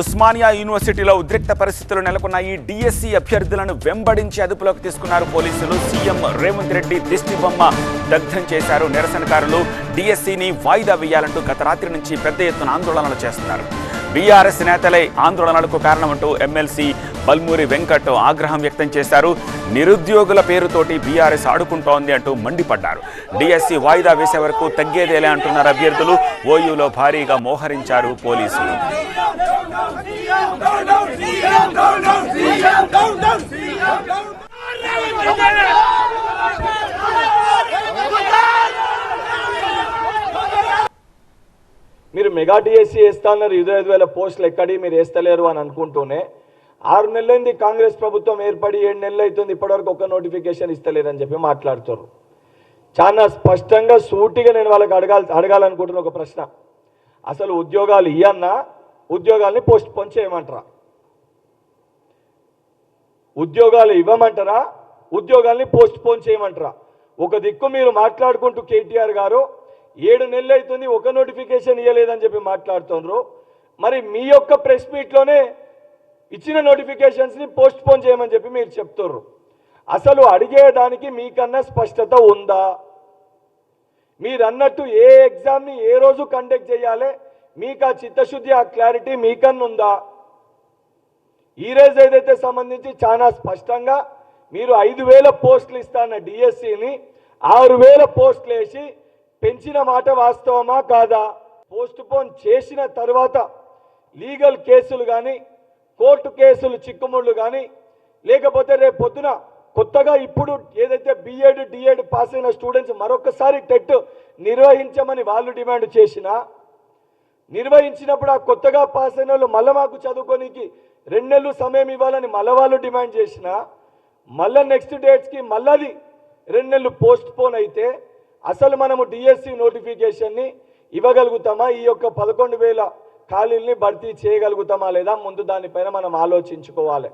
ఉస్మానియా యూనివర్సిటీలో ఉద్రిక్త పరిస్థితులు నెలకొన్నాయి. డిఎస్సి అభ్యర్థులను వెంబడించి అదుపులోకి తీసుకున్నారు పోలీసులు. సీఎం రేవంత్ రెడ్డి దిష్టి బొమ్మ దగ్ధం చేశారు. నిరసనకారులు డిఎస్సిని వాయిదా వేయాలంటూ గత రాత్రి నుంచి పెద్ద ఎత్తున ఆందోళనలు చేస్తున్నారు. బీఆర్ఎస్ నేతలే ఆందోళనలకు కారణమంటూ ఎమ్మెల్సీ బల్మూరి వెంకట్ ఆగ్రహం వ్యక్తం చేశారు. నిరుద్యోగుల పేరుతోటి బీఆర్ఎస్ ఆడుకుంటోంది అంటూ మండిపడ్డారు. డిఎస్సి వాయిదా వేసే వరకు తగ్గేదేలే అంటున్నారు అభ్యర్థులు. ఓయూలో భారీగా మోహరించారు పోలీసులు. మీరు మెగా డిఎస్సీ వేస్తానన్నారు ఇరవై ఐదు వేల పోస్టులు ఎక్కడి మీరు వేస్తలేరు అని అనుకుంటూనే ఆరు నెలలైంది కాంగ్రెస్ ప్రభుత్వం ఏర్పడి ఏడు నెలలు అవుతుంది ఇప్పటివరకు ఒక నోటిఫికేషన్ ఇస్తలేరని చెప్పి మాట్లాడుతారు చాలా స్పష్టంగా సూటిగా నేను వాళ్ళకి అడగాలి అడగాలనుకుంటున్న ఒక ప్రశ్న. అసలు ఉద్యోగాలు ఇయ్యన్నా ఉద్యోగాల్ని పోస్ట్ పోన్ చేయమంటారా? ఉద్యోగాలు ఇవ్వమంటారా? ఉద్యోగాల్ని పోస్ట్ పోన్ చేయమంటారా? ఒక దిక్కు మీరు మాట్లాడుకుంటూ కేటీఆర్ గారు ఏడు నెలలు అవుతుంది ఒక నోటిఫికేషన్ ఇవ్వలేదని చెప్పి మాట్లాడుతున్నారు మరి మీ యొక్క ప్రెస్ మీట్లోనే ఇచ్చిన నోటిఫికేషన్స్ని పోస్ట్ పోన్ చేయమని చెప్పి మీరు చెప్తుర్రు. అసలు అడిగేదానికి మీకన్నా స్పష్టత ఉందా? మీరు అన్నట్టు ఏ ఎగ్జామ్ని ఏ రోజు కండక్ట్ చేయాలి? మీకు ఆ చిత్తశుద్ధి ఆ క్లారిటీ మీకన్నా ఉందా ఈ రోజు ఏదైతే సంబంధించి చాలా స్పష్టంగా మీరు ఐదు వేల పోస్టులు ఇస్తాన్న డిఎస్సిని ఆరు వేల పోస్టులు వేసి పెంచిన మాట వాస్తవమా కాదా? పోస్ట్ పోన్ చేసిన తర్వాత లీగల్ కేసులు కానీ కోర్టు కేసులు చిక్కుముళ్ళు కానీ లేకపోతే రేపు పొద్దున కొత్తగా ఇప్పుడు ఏదైతే బిఎడ్ డిఎడ్ పాస్ అయిన స్టూడెంట్స్ మరొకసారి టెట్ నిర్వహించమని వాళ్ళు డిమాండ్ చేసినా నిర్వహించినప్పుడు ఆ కొత్తగా పాస్ అయిన వాళ్ళు మళ్ళీ మాకు చదువుకోనికి రెండు నెలలు సమయం ఇవ్వాలని మళ్ళీ వాళ్ళు డిమాండ్ చేసిన మళ్ళీ నెక్స్ట్ డేట్స్కి మళ్ళీ రెండు నెలలు పోస్ట్ పోన్ అయితే అసలు మనము డిఎస్సి నోటిఫికేషన్ని ఇవ్వగలుగుతామా? ఈ యొక్క పదకొండు వేల ఖాళీల్ని భర్తీ చేయగలుగుతామా లేదా? ముందు దానిపైన మనం ఆలోచించుకోవాలి.